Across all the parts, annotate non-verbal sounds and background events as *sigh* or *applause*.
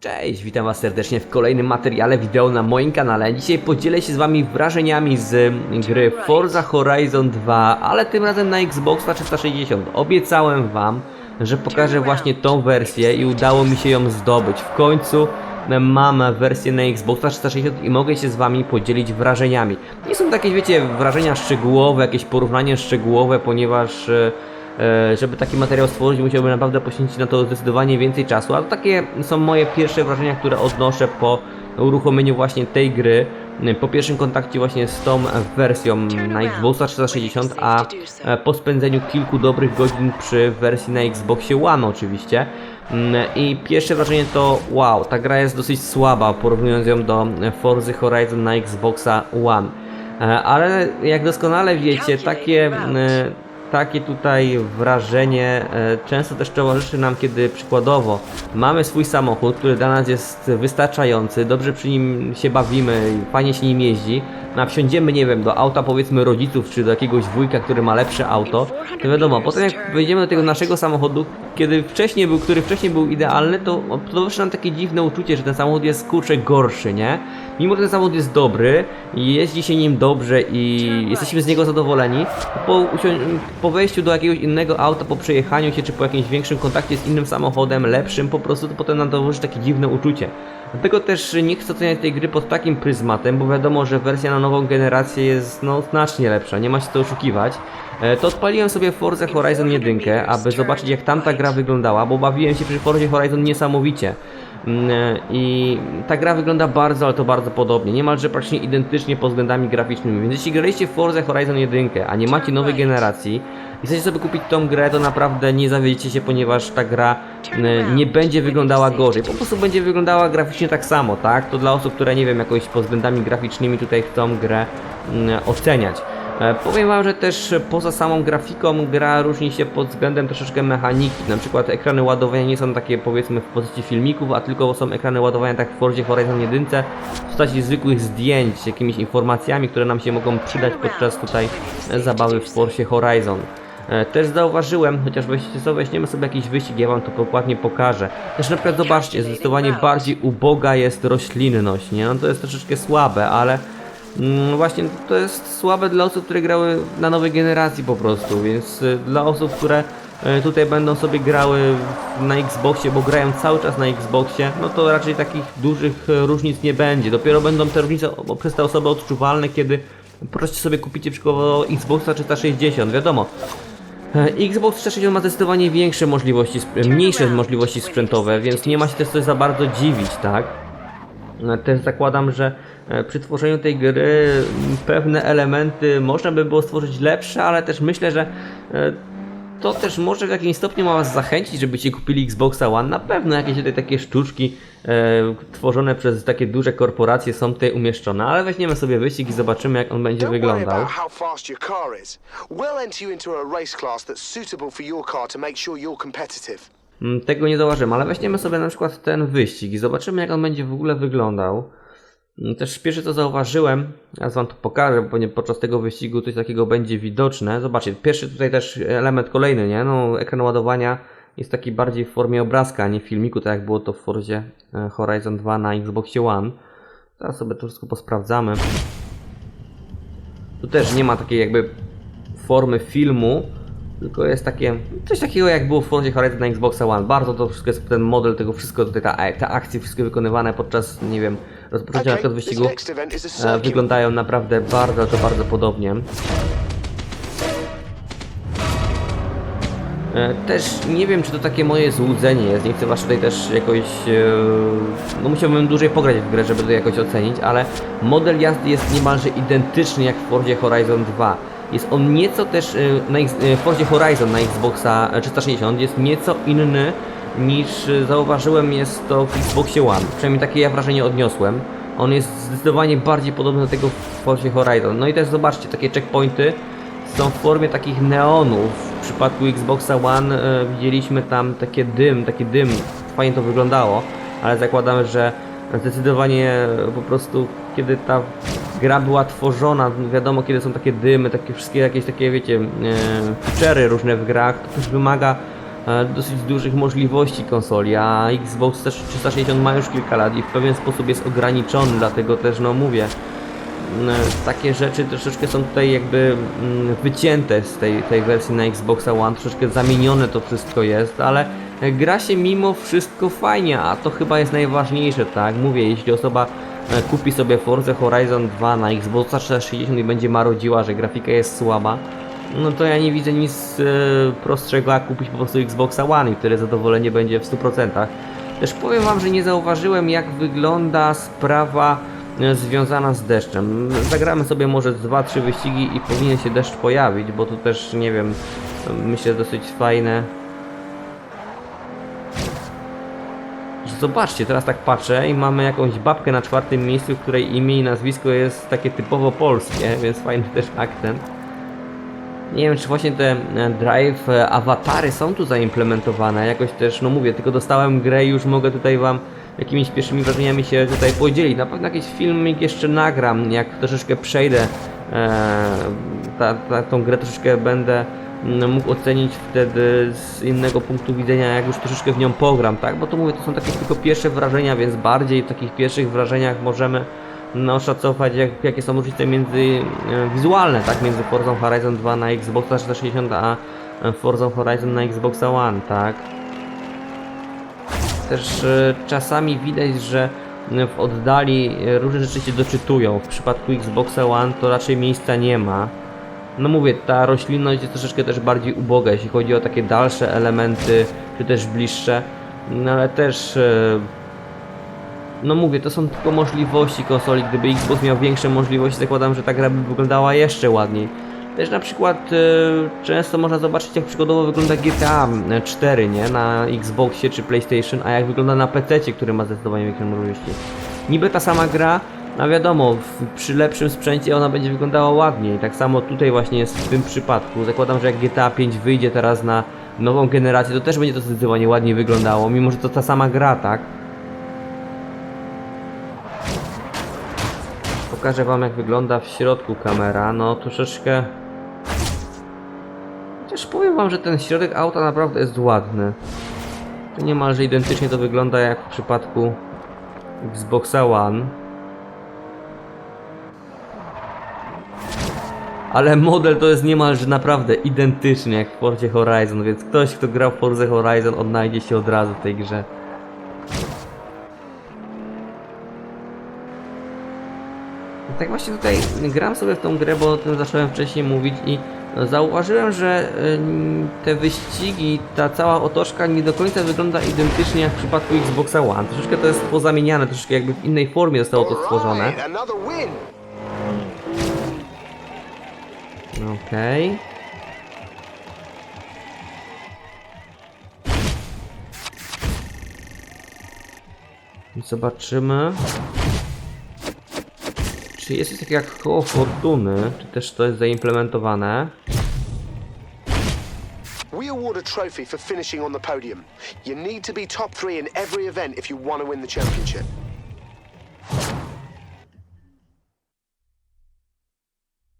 Cześć, witam was serdecznie w kolejnym materiale wideo na moim kanale. Dzisiaj podzielę się z wami wrażeniami z gry Forza Horizon 2, ale tym razem na Xboxa 360. Obiecałem wam, że pokażę właśnie tą wersję i udało mi się ją zdobyć. W końcu mam wersję na Xboxa 360 i mogę się z wami podzielić wrażeniami. Nie są takie, wiecie, wrażenia szczegółowe, jakieś porównanie szczegółowe, ponieważ... E, żeby taki materiał stworzyć, musiałbym naprawdę poświęcić na to zdecydowanie więcej czasu, ale takie są moje pierwsze wrażenia, które odnoszę po uruchomieniu właśnie tej gry, e, po pierwszym kontakcie właśnie z tą wersją na Xboxa 360, a e, po spędzeniu kilku dobrych godzin przy wersji na Xboxie One oczywiście. Mm, I pierwsze wrażenie to wow, ta gra jest dosyć słaba porównując ją do Forza Horizon na Xboxa One. E, Ale jak doskonale wiecie, takie e, takie tutaj wrażenie e, często też towarzyszy nam, kiedy przykładowo mamy swój samochód, który dla nas jest wystarczający, dobrze przy nim się bawimy, fajnie się nim jeździ, no a wsiądziemy, nie wiem, do auta powiedzmy rodziców, czy do jakiegoś wujka, który ma lepsze auto, to wiadomo, potem jak wejdziemy do tego naszego samochodu, kiedy wcześniej był, który wcześniej był idealny, to towarzyszy nam takie dziwne uczucie, że ten samochód jest kurczę gorszy, nie? Mimo, że ten samochód jest dobry, i jeździ się nim dobrze i jesteśmy z niego zadowoleni, po, po wejściu do jakiegoś innego auta, po przejechaniu się, czy po jakimś większym kontakcie z innym samochodem, lepszym, po prostu to potem nam towarzyszy takie dziwne uczucie. Dlatego też nie chcę oceniać tej gry pod takim pryzmatem, bo wiadomo, że wersja na nową generację jest no, znacznie lepsza, nie ma się co oszukiwać. E, To odpaliłem sobie Forza Horizon 1, aby zobaczyć jak tamta gra wyglądała, bo bawiłem się przy Forzie Horizon niesamowicie. Mm, e, I ta gra wygląda bardzo, ale to bardzo podobnie, niemalże praktycznie identycznie pod względami graficznymi. Więc jeśli graliście w Forza Horizon 1, a nie macie nowej generacji i chcecie sobie kupić tą grę, to naprawdę nie zawiedziecie się, ponieważ ta gra e, nie będzie wyglądała gorzej. Po prostu będzie wyglądała graficznie tak samo, tak? To dla osób, które nie wiem, jakoś pod względami graficznymi tutaj chcą grę mm, oceniać. E, Powiem wam, że też poza samą grafiką gra różni się pod względem troszeczkę mechaniki. Na przykład ekrany ładowania nie są takie powiedzmy w postaci filmików, a tylko są ekrany ładowania tak w Forzie Horizon 1 w postaci zwykłych zdjęć, jakimiś informacjami, które nam się mogą przydać podczas tutaj zabawy w Forzie Horizon. E, Też zauważyłem, chociaż weźcie weźmiemy sobie jakiś wyścig, ja wam to dokładnie pokażę. Też na przykład zobaczcie, zdecydowanie bardziej uboga jest roślinność, nie? No to jest troszeczkę słabe, ale Właśnie to jest słabe dla osób, które grały na nowej generacji po prostu, więc y, dla osób, które y, tutaj będą sobie grały na Xboxie, bo grają cały czas na Xboxie, no to raczej takich dużych y, różnic nie będzie. Dopiero będą te różnice przez te osoby odczuwalne, kiedy prostu sobie kupicie przykładowo Xboxa 360, wiadomo. Xbox 360 ma zdecydowanie większe możliwości, mniejsze możliwości sprzętowe, więc nie ma się też coś za bardzo dziwić, tak? Też zakładam, że przy tworzeniu tej gry m, pewne elementy można by było stworzyć lepsze, ale też myślę, że e, to też może w jakimś stopniu ma was zachęcić, żebyście kupili Xboxa One. Na pewno jakieś tutaj takie sztuczki e, tworzone przez takie duże korporacje są tutaj umieszczone, ale weźmiemy sobie wyścig i zobaczymy jak on będzie wyglądał. Mm, Tego nie zauważymy, ale weźmiemy sobie na przykład ten wyścig i zobaczymy jak on będzie w ogóle wyglądał. Mm, Też pierwsze co zauważyłem, ja wam to pokażę, bo nie- podczas tego wyścigu coś takiego będzie widoczne. Zobaczcie, pierwszy tutaj też element kolejny, nie? No, ekran ładowania jest taki bardziej w formie obrazka, a nie filmiku, tak jak było to w Forzie e, Horizon 2 na Xboxie One. Teraz sobie to wszystko posprawdzamy. Tu też nie ma takiej jakby formy filmu, tylko jest takie coś takiego jak było w Forzie Horizon na Xboxa One. Bardzo to wszystko jest ten model tego wszystko, tutaj ta, te akcje wszystkie wykonywane podczas, nie wiem, rozpoczęcia Okay, wyścigu e, wyglądają naprawdę bardzo, to bardzo podobnie. E, Też nie wiem, czy to takie moje złudzenie jest. Nie chcę was tutaj też jakoś. e, No musiałbym dłużej pograć w grę, żeby to jakoś ocenić, ale model jazdy jest niemalże identyczny jak w Forzie Horizon 2. Jest on nieco też e, na e, w Forzie Horizon na Xboxa e, 360 jest nieco inny niż e, zauważyłem jest to w Xboxie One. Przynajmniej takie ja wrażenie odniosłem. On jest zdecydowanie bardziej podobny do tego w Forzie Horizon. No i też zobaczcie, takie checkpointy są w formie takich neonów. W przypadku Xboxa One e, widzieliśmy tam takie dym, taki dym. Fajnie to wyglądało, ale zakładamy, że zdecydowanie e, po prostu kiedy ta gra była tworzona, wiadomo kiedy są takie dymy, takie wszystkie jakieś takie wiecie, e, różne w grach, to też wymaga dosyć dużych możliwości konsoli, a Xbox też 360 ma już kilka lat i w pewien sposób jest ograniczony, dlatego też no mówię, mm, takie rzeczy troszeczkę są tutaj jakby mm, wycięte z tej, tej wersji na Xboxa One, troszeczkę zamienione to wszystko jest, ale e, gra się mimo wszystko fajnie, a to chyba jest najważniejsze, tak? Mówię, jeśli osoba e, kupi sobie Forza Horizon 2 na Xboxa 360 i będzie marodziła, że grafika jest słaba, no to ja nie widzę nic e, prostszego jak kupić po prostu Xboxa One wtedy zadowolenie będzie w 100%. Też powiem wam, że nie zauważyłem jak wygląda sprawa e, związana z deszczem. Zagramy sobie może 2-3 wyścigi i powinien się deszcz pojawić, bo to też nie wiem, myślę dosyć fajne. Zobaczcie, teraz tak patrzę i mamy jakąś babkę na czwartym miejscu, której imię i nazwisko jest takie typowo polskie, *laughs* więc fajny też akcent. Nie wiem, czy właśnie te e, drive e, awatary są tu zaimplementowane, jakoś też, no mówię, tylko dostałem grę i już mogę tutaj wam jakimiś pierwszymi wrażeniami się tutaj podzielić. Na pewno jakiś filmik jeszcze nagram, jak troszeczkę przejdę e, ta, ta, tą grę, troszeczkę będę mógł ocenić wtedy z innego punktu widzenia, jak już troszeczkę w nią pogram, tak? Bo to mówię, to są takie tylko pierwsze wrażenia, więc bardziej w takich pierwszych wrażeniach możemy no, szacować jak, jakie są różnice między e, wizualne, tak, między Forza Horizon 2 na Xboxa 360 a e, Forza Horizon na Xboxa One, tak. Też e, czasami widać, że w oddali różne rzeczy się doczytują. W przypadku Xboxa One to raczej miejsca nie ma. No mówię, ta roślinność jest troszeczkę też bardziej uboga, jeśli chodzi o takie dalsze elementy, czy też bliższe. No ale też no mówię, to są tylko możliwości konsoli. Gdyby Xbox miał większe możliwości, zakładam, że ta gra by wyglądała jeszcze ładniej. Też na przykład e, często można zobaczyć, jak przykładowo wygląda GTA 4, nie? Na Xboxie czy PlayStation, a jak wygląda na PC, który ma zdecydowanie większe możliwości. Niby ta sama gra, no wiadomo, w, przy lepszym sprzęcie ona będzie wyglądała ładniej. Tak samo tutaj właśnie jest w tym przypadku. Zakładam, że jak GTA 5 wyjdzie teraz na nową generację, to też będzie to zdecydowanie ładniej wyglądało, mimo że to ta sama gra, tak? Pokażę wam jak wygląda w środku kamera, no troszeczkę... Chociaż powiem wam, że ten środek auta naprawdę jest ładny. To niemalże identycznie to wygląda jak w przypadku Xboxa One. Ale model to jest niemalże naprawdę identyczny jak w Forzie Horizon, więc ktoś kto grał w Forze Horizon odnajdzie się od razu w tej grze. Tak właśnie tutaj gram sobie w tą grę, bo o tym zacząłem wcześniej mówić i zauważyłem, że ym, te wyścigi, ta cała otoczka nie do końca wygląda identycznie jak w przypadku Xboxa One. Troszeczkę to jest pozamieniane, troszeczkę jakby w innej formie zostało to stworzone. Okej. I Zobaczymy. Czy jest coś takiego jak koło fortuny? Czy też to jest zaimplementowane? We award a trophy for finishing on the podium. You need to be top three in every event if you want to win the championship.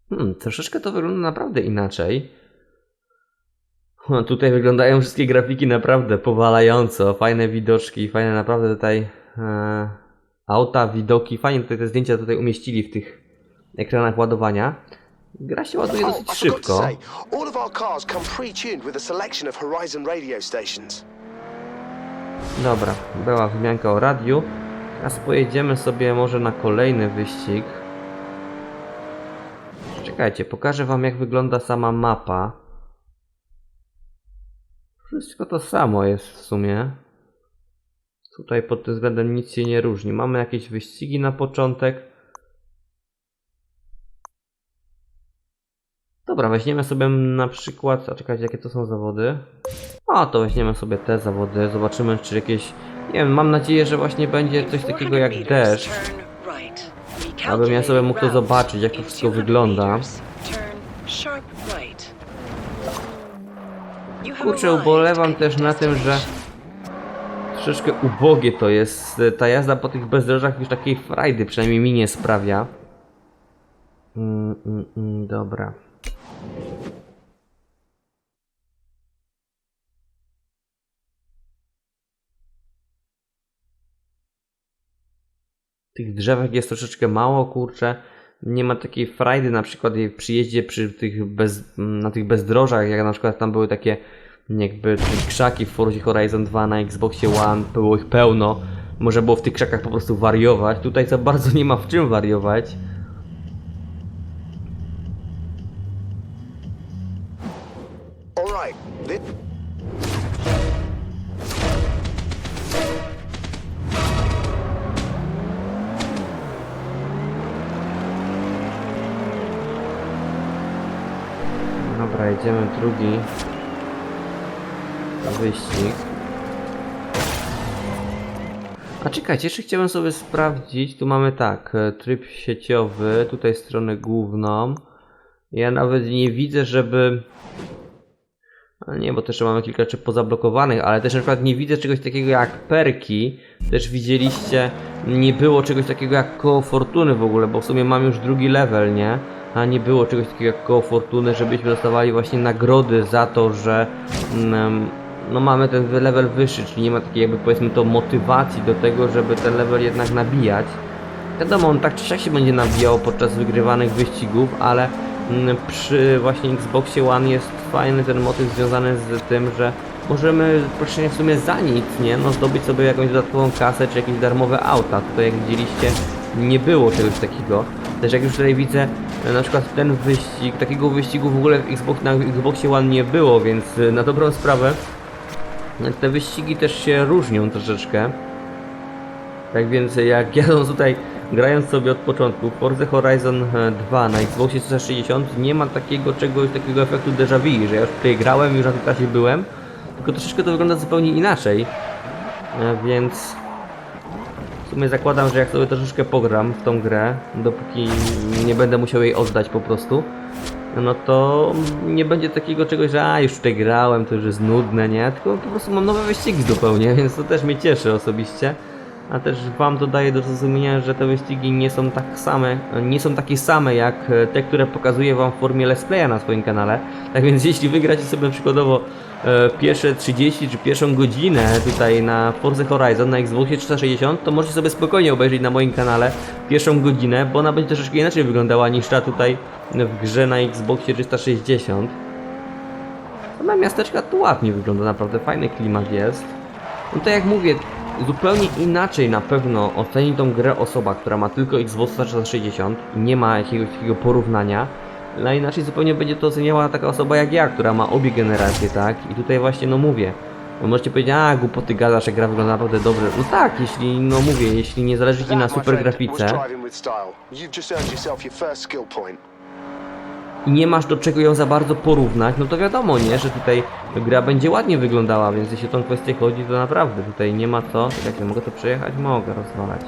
Hmm, troszeczkę to wygląda naprawdę inaczej. Tutaj wyglądają wszystkie grafiki naprawdę powalająco. Fajne widoczki, fajne naprawdę tutaj e, auta, widoki. Fajnie tutaj te zdjęcia tutaj umieścili w tych ekranach ładowania. Gra się ładuje dosyć szybko. to say, all of our cars come pre-tuned with a selection of Horizon radio stations. Dobra, była wymianka o radiu. Teraz pojedziemy sobie może na kolejny wyścig. Czekajcie, pokażę wam jak wygląda sama mapa. Wszystko to samo jest w sumie. Tutaj pod tym względem nic się nie różni. Mamy jakieś wyścigi na początek. Dobra, weźmiemy sobie na przykład, a czekajcie, jakie to są zawody. A, to weźmiemy sobie te zawody, zobaczymy czy jakieś, nie wiem, mam nadzieję, że właśnie będzie coś takiego jak deszcz. Abym ja sobie mógł to zobaczyć, jak to wszystko wygląda. Kurczę, ubolewam też na tym, że troszeczkę ubogie to jest. Ta jazda po tych bezdrożach już takiej frajdy przynajmniej mi nie sprawia. Mm, mm, mm dobra. Tych drzewek jest troszeczkę mało, kurczę. Nie ma takiej frajdy na przykład w przyjeździe przy tych bez, na tych bezdrożach, jak na przykład tam były takie jakby te krzaki w Forza Horizon 2 na Xboxie One, było ich pełno. Można było w tych krzakach po prostu wariować. Tutaj za bardzo nie ma w czym wariować. Dobra, jedziemy drugi wyścig. A czekajcie, jeszcze chciałem sobie sprawdzić. Tu mamy tak, e, tryb sieciowy, tutaj stronę główną. Ja nawet nie widzę, żeby. Nie, bo też mamy kilka rzeczy pozablokowanych, ale też na przykład nie widzę czegoś takiego jak perki. Też widzieliście, nie było czegoś takiego jak koło fortuny w ogóle, bo w sumie mam już drugi level, nie? A nie było czegoś takiego jak koło fortuny, żebyśmy dostawali właśnie nagrody za to, że mm, no mamy ten level wyższy, czyli nie ma takiej jakby powiedzmy to motywacji do tego, żeby ten level jednak nabijać. Wiadomo, on tak czy siak się będzie nabijał podczas wygrywanych wyścigów, ale mm, przy właśnie Xboxie One jest fajny ten motyw związany z tym, że możemy praktycznie w sumie za nic, nie? No zdobyć sobie jakąś dodatkową kasę czy jakieś darmowe auta. Tutaj jak widzieliście nie było czegoś takiego. Też jak już tutaj widzę, e, na przykład ten wyścig, takiego wyścigu w ogóle w Xbox, na Xboxie One nie było, więc e, na dobrą sprawę te wyścigi też się różnią troszeczkę. Tak więc jak *laughs* jadąc tutaj, grając sobie od początku Forza Horizon e, 2 na Xboxie 360 nie ma takiego czegoś, takiego efektu déjà vu, że ja już tutaj grałem, już na tej trasie byłem, tylko troszeczkę to wygląda zupełnie inaczej. E, Więc w sumie zakładam, że jak sobie troszeczkę pogram w tą grę, dopóki nie będę musiał jej oddać po prostu, no to nie będzie takiego czegoś, że a już tutaj grałem, to już jest nudne, nie? Tylko po prostu mam nowe wyścigi zupełnie, *laughs* więc to też mnie cieszy osobiście. A też wam dodaję do zrozumienia, że te wyścigi nie są tak same, nie są takie same jak e, te, które pokazuję wam w formie let's playa na swoim kanale. Tak więc jeśli wygracie sobie przykładowo e, pierwsze 30 czy pierwszą godzinę tutaj na Forza Horizon na Xboxie 360, to możecie sobie spokojnie obejrzeć na moim kanale pierwszą godzinę, bo ona będzie troszeczkę inaczej wyglądała niż ta tutaj w grze na Xboxie 360. Sama miasteczka tu ładnie wygląda, naprawdę fajny klimat jest. No to jak mówię, zupełnie inaczej na pewno oceni tą grę osoba, która ma tylko Xbox 360 i nie ma jakiegoś takiego porównania. A inaczej zupełnie będzie to oceniała taka osoba jak ja, która ma obie generacje, tak? I tutaj właśnie, no mówię, no możecie powiedzieć, a głupoty gadasz, że gra wygląda naprawdę dobrze. No tak, jeśli, no mówię, jeśli nie zależy ci na super grafice i nie masz do czego ją za bardzo porównać, no to wiadomo, nie, że tutaj gra będzie ładnie wyglądała, więc jeśli o tą kwestię chodzi, to naprawdę tutaj nie ma co. Jak mogę to przejechać? Mogę rozwalać.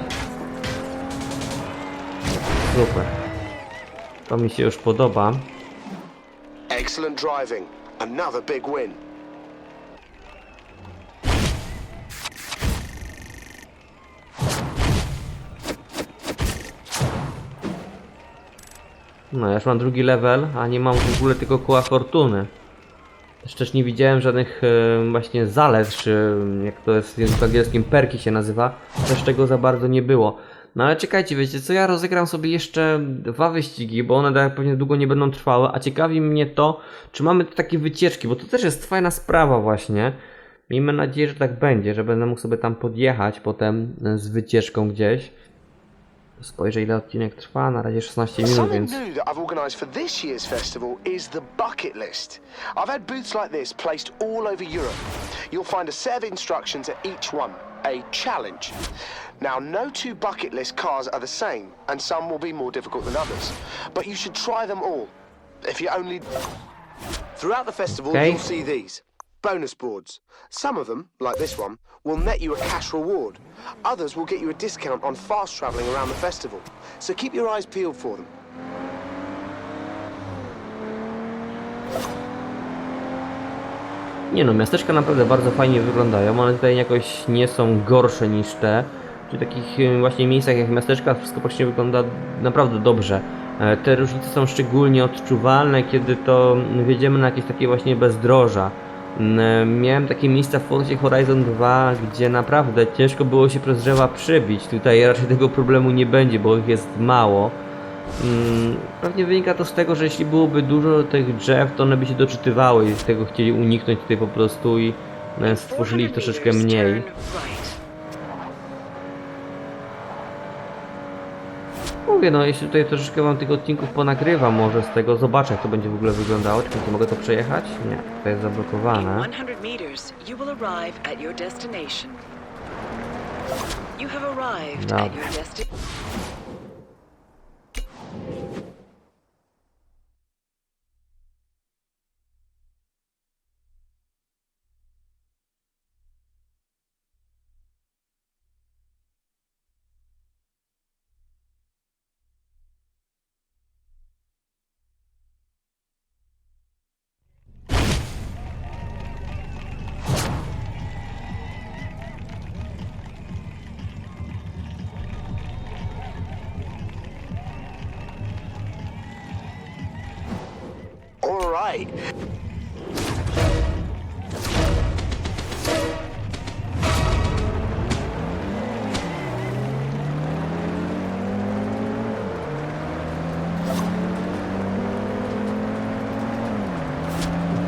Super. To mi się już podoba. Excellent driving. Another big win. No, ja już mam drugi level, a nie mam w ogóle tylko koła fortuny. Też nie widziałem żadnych e, właśnie zalet, czy jak to jest w języku angielskim, perki się nazywa. Też tego za bardzo nie było. No ale czekajcie, wiecie co, ja rozegram sobie jeszcze dwa wyścigi, bo one tak pewnie długo nie będą trwały, a ciekawi mnie to, czy mamy tu takie wycieczki, bo to też jest fajna sprawa właśnie. Miejmy nadzieję, że tak będzie, że będę mógł sobie tam podjechać potem e, z wycieczką gdzieś. Spojrzę ile odcinek trwa, na razie 16 minut, Something więc... new that I've organised for this year's festival is the bucket list. I've had booths like this placed all over Europe. You'll find a set of instructions at each one, a challenge. Now, no two bucket list cars are the same, and some will be more difficult than others. But you should try them all. If you only. Throughout the festival, Okay. you'll see these bonus boards. Some of them, like this one, will net you a cash reward. Others will get you a discount on fast travelling around the festival. So keep your eyes peeled for them. Nie no, miasteczka naprawdę bardzo fajnie wyglądają, one tutaj jakoś nie są gorsze niż te. Przy takich e, właśnie miejscach jak miasteczka wszystko praktycznie wygląda naprawdę dobrze. E, Te różnice są szczególnie odczuwalne, kiedy to wjedziemy na jakieś takie właśnie bezdroża. Mm, Miałem takie miejsca w Forzie Horizon 2, gdzie naprawdę ciężko było się przez drzewa przebić. Tutaj raczej tego problemu nie będzie, bo ich jest mało. Mm, Pewnie wynika to z tego, że jeśli byłoby dużo tych drzew, to one by się doczytywały i z tego chcieli uniknąć tutaj po prostu i e, stworzyli ich troszeczkę mniej. Mówię, no jeśli tutaj troszeczkę wam tych odcinków ponagrywam, może z tego zobaczę jak to będzie w ogóle wyglądało. Czekajcie, mogę to przejechać? Nie, to jest zablokowane. 100 right.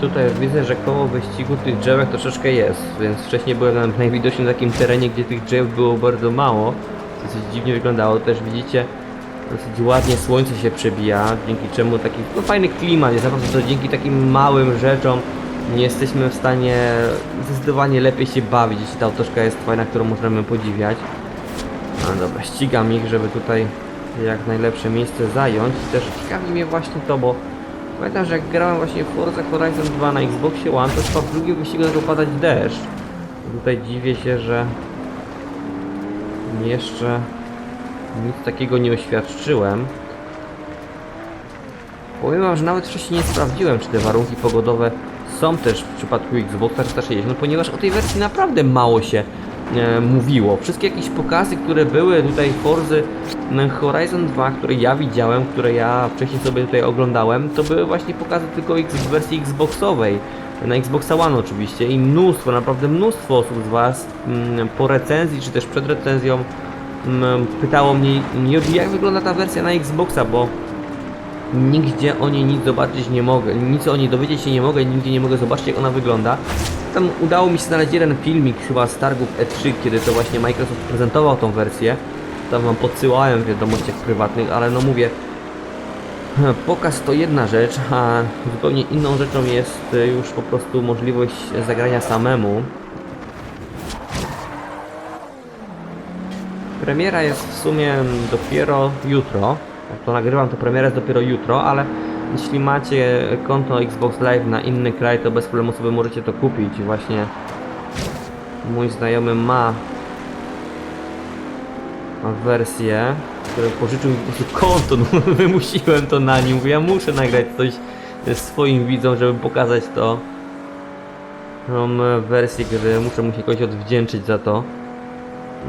Tutaj widzę, że koło wyścigu tych drzewek troszeczkę jest, więc wcześniej byłem na najwidoczniej na takim terenie, gdzie tych drzew było bardzo mało. Dosyć dziwnie wyglądało, też widzicie, dosyć ładnie słońce się przebija, dzięki czemu taki no, fajny klimat jest, naprawdę to dzięki takim małym rzeczom nie jesteśmy w stanie zdecydowanie lepiej się bawić, jeśli ta otoczka jest fajna, którą możemy podziwiać. No dobra, ścigam ich, żeby tutaj jak najlepsze miejsce zająć. Też ciekawi mnie właśnie to, bo pamiętam, że jak grałem właśnie w Forza Horizon 2 na Xboxie One, to chyba w drugim wyścigu zaczął padać deszcz. Tutaj dziwię się, że jeszcze nic takiego nie oświadczyłem. Powiem wam, że nawet wcześniej nie sprawdziłem, czy te warunki pogodowe są też w przypadku Xboxa 360, ponieważ o tej wersji naprawdę mało się e, mówiło. Wszystkie jakieś pokazy, które były tutaj Forzy m, Horizon 2, które ja widziałem, które ja wcześniej sobie tutaj oglądałem, to były właśnie pokazy tylko w wersji Xboxowej. Na Xboxa One oczywiście i mnóstwo, naprawdę mnóstwo osób z Was mm, po recenzji, czy też przed recenzją pytało mnie, jak wygląda ta wersja na Xboxa, bo nigdzie o niej nic zobaczyć nie mogę, nic o niej dowiedzieć się nie mogę, nigdzie nie mogę zobaczyć jak ona wygląda. Tam udało mi się znaleźć jeden filmik chyba z targów E3, kiedy to właśnie Microsoft prezentował tą wersję. Tam wam podsyłałem w wiadomościach prywatnych, ale no mówię, pokaz to jedna rzecz, a zupełnie inną rzeczą jest y, już po prostu możliwość zagrania samemu. Premiera jest w sumie dopiero jutro. Jak to nagrywam, to premiera jest dopiero jutro, ale jeśli macie konto Xbox Live na inny kraj, to bez problemu sobie możecie to kupić. Właśnie mój znajomy ma wersję, który pożyczył mi po prostu konto, no, *laughs* wymusiłem to na nim, bo ja muszę nagrać coś swoim widzom, żeby pokazać to. E, wersję gry, muszę mu się jakoś odwdzięczyć za to.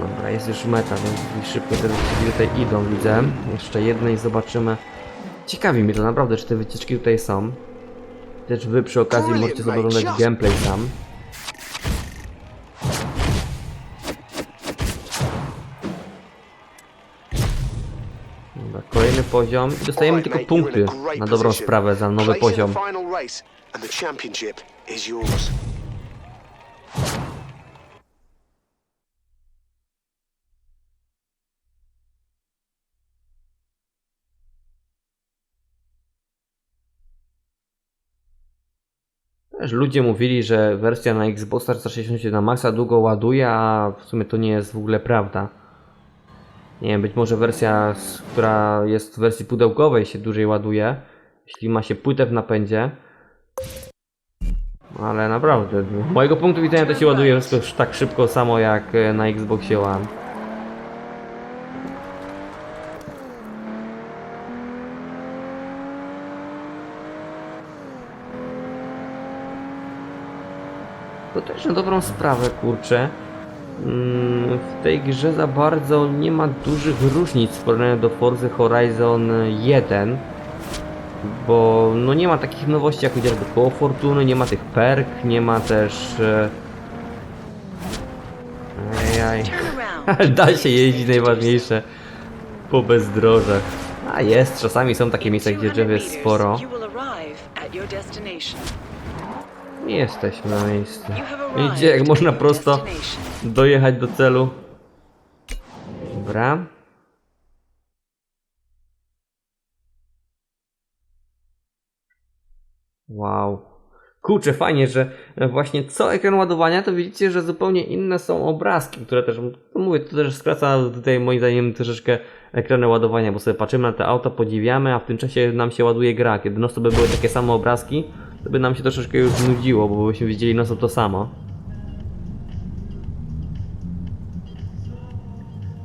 Dobra, jest już meta, więc szybko te wycieczki tutaj idą, widzę. Jeszcze jednej zobaczymy. Ciekawi mnie to naprawdę, czy te wycieczki tutaj są. Też wy przy okazji możecie oglądać gameplay tam. Dobra, kolejny poziom i dostajemy tylko punkty na dobrą sprawę za nowy poziom. Też ludzie mówili, że wersja na Xboxa 360 się na maksa długo ładuje, a w sumie to nie jest w ogóle prawda. Nie wiem, być może wersja, która jest w wersji pudełkowej się dłużej ładuje, jeśli ma się płytę w napędzie. Ale naprawdę, z mojego punktu widzenia to się ładuje już tak szybko samo jak e, na Xboxie One. To też na dobrą sprawę, kurczę. Mm, W tej grze za bardzo nie ma dużych różnic w porównaniu do Forza Horizon 1. bo no nie ma takich nowości jak chociażby koło fortuny, nie ma tych perk, nie ma też... E... Ale *laughs* da się jeździć najważniejsze po bezdrożach. A jest, czasami są takie miejsca, gdzie 200 drzew jest sporo. Nie jesteśmy na miejscu. Arrived jak można prosto dojechać do celu. Dobra. Wow. Kurczę, fajnie, że właśnie co ekran ładowania, to widzicie, że zupełnie inne są obrazki, które też, no mówię, to też skraca tutaj moim zdaniem troszeczkę ekrany ładowania, bo sobie patrzymy na te auta, podziwiamy, a w tym czasie nam się ładuje gra. Kiedy no to by były takie same obrazki, to by nam się troszeczkę już nudziło, bo byśmy widzieli no to samo.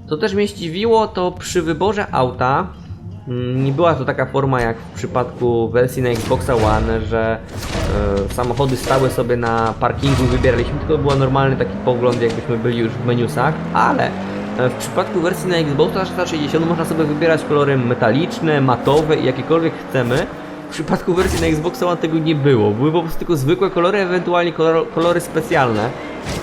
Co też mnie zdziwiło, to przy wyborze auta mm, nie była to taka forma jak w przypadku wersji na Xboxa One, że e, samochody stały sobie na parkingu i wybieraliśmy, tylko był normalny taki pogląd, jakbyśmy byli już w menusach, ale e, w przypadku wersji na Xboxa 360 można sobie wybierać kolory metaliczne, matowe i jakiekolwiek chcemy. W przypadku wersji na Xboxa One tego nie było. Były po prostu tylko zwykłe kolory, ewentualnie kolor, kolory specjalne.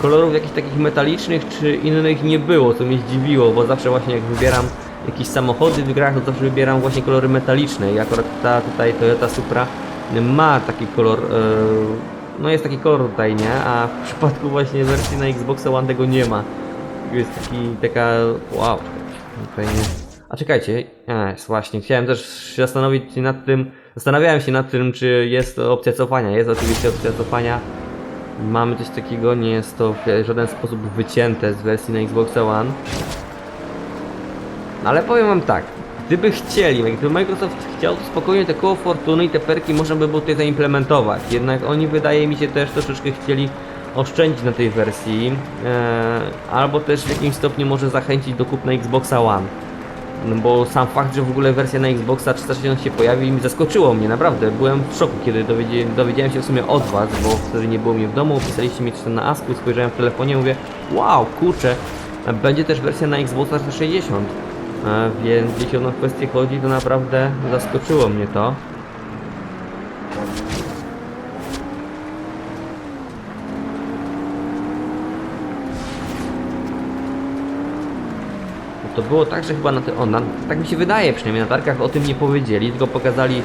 Kolorów jakichś takich metalicznych czy innych nie było, co mnie zdziwiło, bo zawsze właśnie jak wybieram jakieś samochody w grach, to zawsze wybieram właśnie kolory metaliczne i akurat ta tutaj Toyota Supra ma taki kolor, e, no jest taki kolor tutaj, nie? A w przypadku właśnie wersji na Xboxa One tego nie ma. Jest taki, taka, wow, tutaj nie. A czekajcie, jest właśnie, chciałem też się zastanowić nad tym, zastanawiałem się nad tym, czy jest opcja cofania. Jest oczywiście opcja cofania. Mamy coś takiego, nie jest to w żaden sposób wycięte z wersji na Xbox One. No Ale powiem wam tak, gdyby chcieli, gdyby Microsoft chciał, to spokojnie te koło fortuny i te perki można by było tutaj zaimplementować. Jednak oni wydaje mi się też troszeczkę chcieli oszczędzić na tej wersji, e, albo też w jakimś stopniu może zachęcić do kupna Xboxa One. No bo sam fakt, że w ogóle wersja na Xboxa 360 się pojawi mi zaskoczyło mnie, naprawdę. Byłem w szoku, kiedy dowiedzie, dowiedziałem się w sumie od Was, bo wtedy nie było mnie w domu, pisaliście mi coś na Asku, spojrzałem w telefonie i mówię wow, kurczę, będzie też wersja na Xboxa 360. E, więc jeśli o kwestię chodzi, to naprawdę zaskoczyło mnie to. To było tak, że chyba na tym, o, na, tak mi się wydaje przynajmniej, na targach o tym nie powiedzieli, tylko pokazali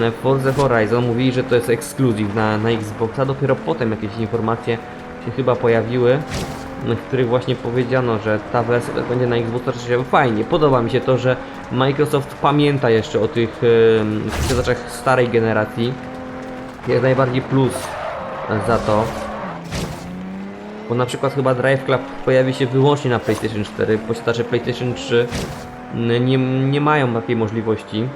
e, Forza Horizon, mówili, że to jest ekskluzyw na, na Xboxa, dopiero potem jakieś informacje się chyba pojawiły, w których właśnie powiedziano, że ta wersja będzie na Xboxa 360. Fajnie, podoba mi się to, że Microsoft pamięta jeszcze o tych posiadaczach starej generacji, jak najbardziej plus za to. Bo na przykład chyba Drive Club pojawi się wyłącznie na PlayStation 4. Posiadacze PlayStation 3 n- nie, nie mają takiej możliwości.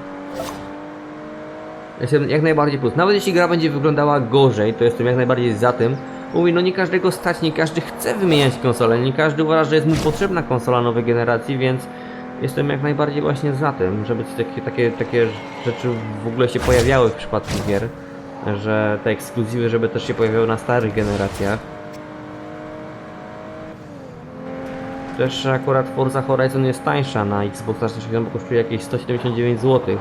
Jestem jak najbardziej plus. Nawet jeśli gra będzie wyglądała gorzej, to jestem jak najbardziej za tym. Mówię, no nie każdego stać, nie każdy chce wymieniać konsolę, nie każdy uważa, że jest mu potrzebna konsola nowej generacji, więc jestem jak najbardziej właśnie za tym, żeby takie, takie, takie rzeczy w ogóle się pojawiały w przypadku gier. Że te ekskluzywy, żeby też się pojawiały na starych generacjach. Też akurat Forza Horizon jest tańsza na Xbox 360, bo kosztuje jakieś 179 zł.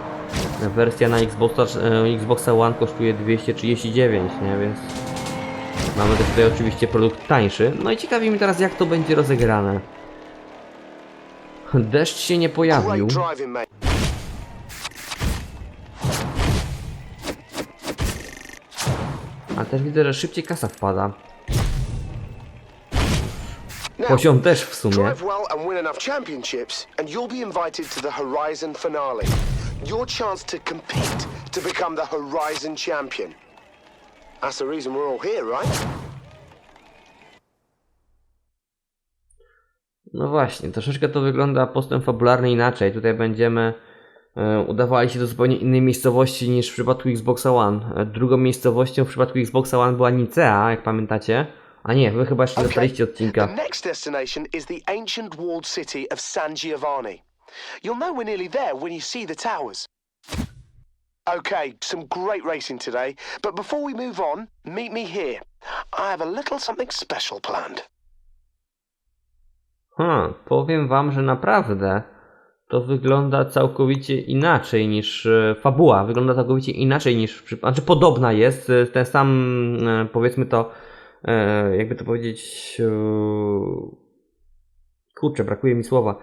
Wersja na Xboxa, e, Xboxa One kosztuje 239, nie? Więc mamy też tutaj oczywiście produkt tańszy. No i ciekawi mnie teraz jak to będzie rozegrane. Deszcz się nie pojawił. A też widzę, że szybciej kasa wpada. Poziom też w sumie. drive well and win enough championships, and you'll be invited to the Horizon finale. Your chance to compete to become the Horizon champion. That's the reason we're all here, right? No właśnie, troszeczkę to wygląda postęp fabularny inaczej. Tutaj będziemy e, udawali się do zupełnie innej miejscowości niż w przypadku Xboxa One. E, drugą miejscowością w przypadku Xboxa One była Nicea, jak pamiętacie. A nie, wy chyba jeszcze dostaliście The odcinka. next destination is the ancient walled city of San Giovanni. You'll know we're nearly there when you see the towers. Okay, some great racing today, but before we move on, meet me here. I have a little something special planned. Hmm, powiem wam, że naprawdę to wygląda całkowicie inaczej niż e, fabuła. Wygląda całkowicie inaczej niż, znaczy podobna jest, e, ten sam, e, powiedzmy to, jakby to powiedzieć, e, kurczę, brakuje mi słowa.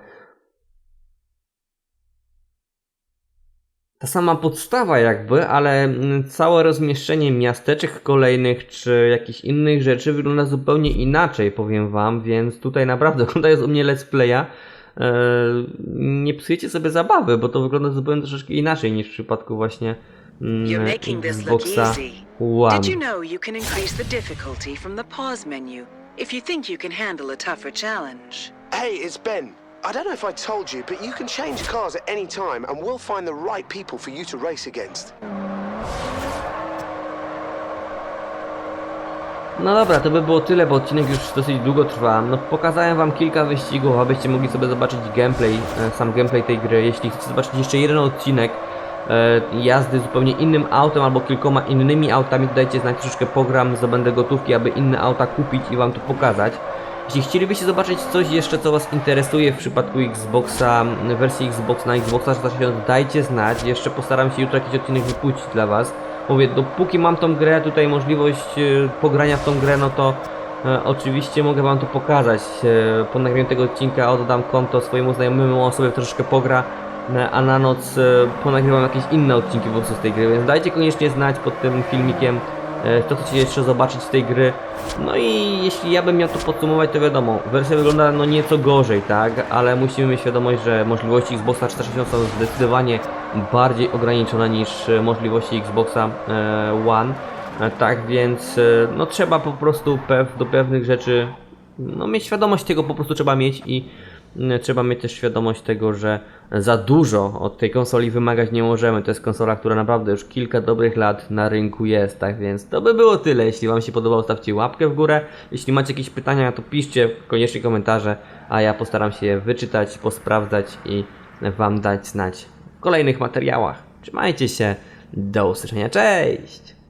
Ta sama podstawa jakby, ale mm, całe rozmieszczenie miasteczek kolejnych czy jakichś innych rzeczy wygląda zupełnie inaczej, powiem wam, więc tutaj naprawdę *laughs* oglądając u mnie let's playa, e, nie psujecie sobie zabawy, bo to wygląda zupełnie troszeczkę inaczej niż w przypadku właśnie mm, You're making this look easy. One. Did you know you can increase the difficulty from the pause menu if you think you can handle a tougher challenge? Hey, it's Ben. I don't know if I told you, but you can change cars at any time and we'll find the right people for you to race against. No dobra, to by było tyle, bo odcinek już dosyć długo trwa. No pokazałem wam kilka wyścigów, abyście mogli sobie zobaczyć gameplay, e, sam gameplay tej gry. Jeśli chcecie zobaczyć jeszcze jeden odcinek jazdy zupełnie innym autem albo kilkoma innymi autami, dajcie znać, troszeczkę pogram, zdobędę gotówki, aby inne auta kupić i wam to pokazać. Jeśli chcielibyście zobaczyć coś jeszcze, co was interesuje w przypadku Xboxa, wersji Xbox na Xboxa 360, dajcie znać. Jeszcze postaram się jutro jakiś odcinek wypuścić dla was. Mówię, dopóki mam tą grę, tutaj możliwość e, pogrania w tą grę, no to e, oczywiście mogę wam to pokazać. E, po nagraniu tego odcinka oddam konto swojemu znajomemu, on sobie troszeczkę pogra, e, a na noc e, ponagrywam jakieś inne odcinki po prostu z tej gry, więc dajcie koniecznie znać pod tym filmikiem, e, co chcecie jeszcze zobaczyć z tej gry. No i jeśli ja bym miał to podsumować, to wiadomo, wersja wygląda no nieco gorzej, tak? Ale musimy mieć świadomość, że możliwości Xboxa 360 są zdecydowanie bardziej ograniczone niż e, możliwości Xboxa e, One. E, Tak więc, e, no trzeba po prostu do pewnych rzeczy, no mieć świadomość tego po prostu trzeba mieć i trzeba mieć też świadomość tego, że za dużo od tej konsoli wymagać nie możemy. To jest konsola, która naprawdę już kilka dobrych lat na rynku jest, tak więc to by było tyle. Jeśli Wam się podobało, stawcie łapkę w górę. Jeśli macie jakieś pytania, to piszcie koniecznie komentarze, a ja postaram się je wyczytać, posprawdzać i Wam dać znać w kolejnych materiałach. Trzymajcie się, do usłyszenia, cześć!